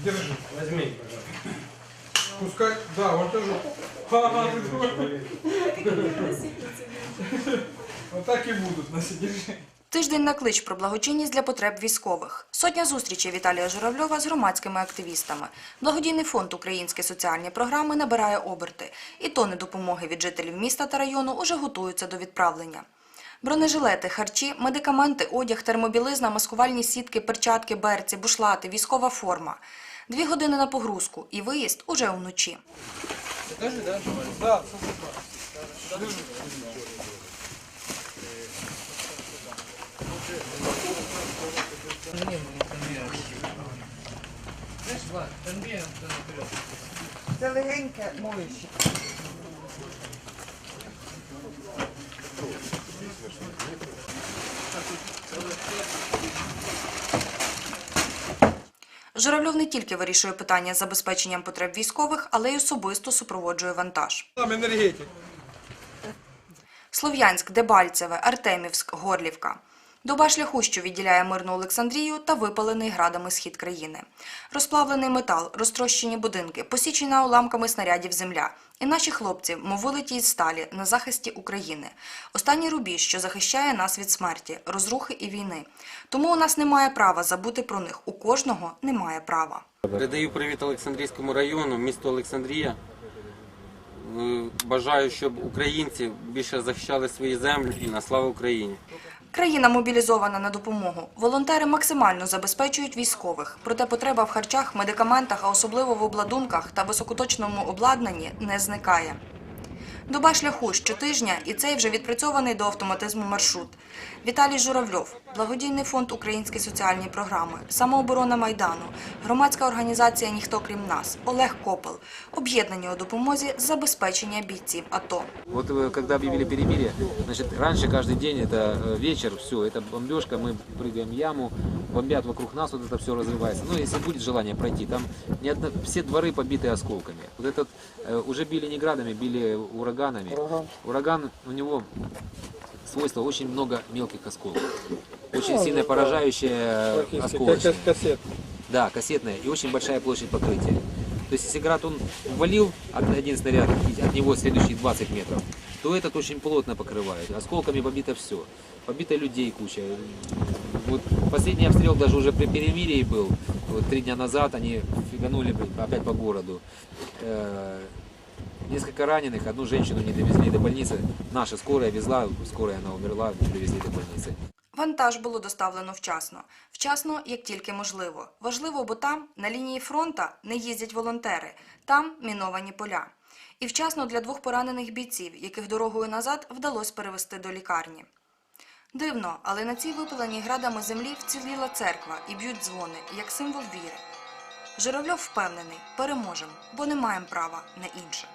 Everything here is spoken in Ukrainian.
Держи. Возьми, пожалуйста. Пускай, да, он тоже. Вот так и будут на содержании. Тиждень на клич про благочинність для потреб військових. Сотня зустрічей Віталія Журавльова з громадськими активістами. Благодійний фонд Українські соціальні програми набирає оберти. І тони допомоги від жителів міста та району уже готуються до відправлення. Бронежилети, харчі, медикаменти, одяг, термобілизна, маскувальні сітки, перчатки, берці, бушлати, військова форма. Дві години на погрузку і виїзд уже вночі. Це легеньке моюче. Журавльов не тільки вирішує питання з забезпеченням потреб військових, але й особисто супроводжує вантаж. Там энергетик. Слов'янськ, Дебальцеве, Артемівськ, Горлівка. Доба шляху, що відділяє мирну Олександрію та випалений градами схід країни. Розплавлений метал, розтрощені будинки, посічена уламками снарядів земля. І наші хлопці, мов вилиті із сталі, на захисті України. Останній рубіж, що захищає нас від смерті, розрухи і війни. Тому у нас немає права забути про них. У кожного немає права. Передаю привіт Олександрійському району, місту Олександрія. Е, Бажаю, щоб українці більше захищали свої землі і на славу Україні. Країна мобілізована на допомогу. Волонтери максимально забезпечують військових. Проте потреба в харчах, медикаментах, а особливо в обладунках та високоточному обладнанні не зникає. Доба шляху щотижня і цей вже відпрацьований до автоматизму маршрут. Віталій Журавльов, благодійний фонд Українські соціальні програми, самооборона Майдану, громадська організація Ніхто крім нас, Олег Копел, об'єднані у допомозі з забезпечення бійців АТО. Вот э, когда объявили перемирие, значит, раньше каждый день это э, вечер, все, это бомбежка, мы прыгаем в яму, Бомбят вокруг нас, вот это все разрывается. Ну, если будет желание пройти, там не одно- все дворы побиты осколками. Вот этот э, уже били не градами, били ураганами. Ураган, у него свойство очень много мелких осколков. Очень сильно поражающие э, осколочные. кассет. Да, кассетная и очень большая площадь покрытия. То есть если град он ввалил од- один снаряд, от него следующие 20 метров, то этот очень плотно покрывает. Осколками побито все. Побито людей куча. Вот последний обстрел даже уже при перемирии был. Вот три дня назад они фиганули блин, опять по городу. Э, Несколько раненых, одну женщину не довезли до больницы. Наша скорая везла, скорая она умерла, привезли до больницы. Вантаж було доставлено вчасно. Вчасно, як тільки можливо. Важливо, бо там, на лінії фронта, не їздять волонтери. Там міновані поля. І вчасно для двох поранених бійців, яких дорогою назад вдалося перевести до лікарні. Дивно, але на цій випаленій градами землі вціліла церква і б'ють дзвони, як символ віри. Журавльов впевнений, переможемо, бо не маємо права на інше.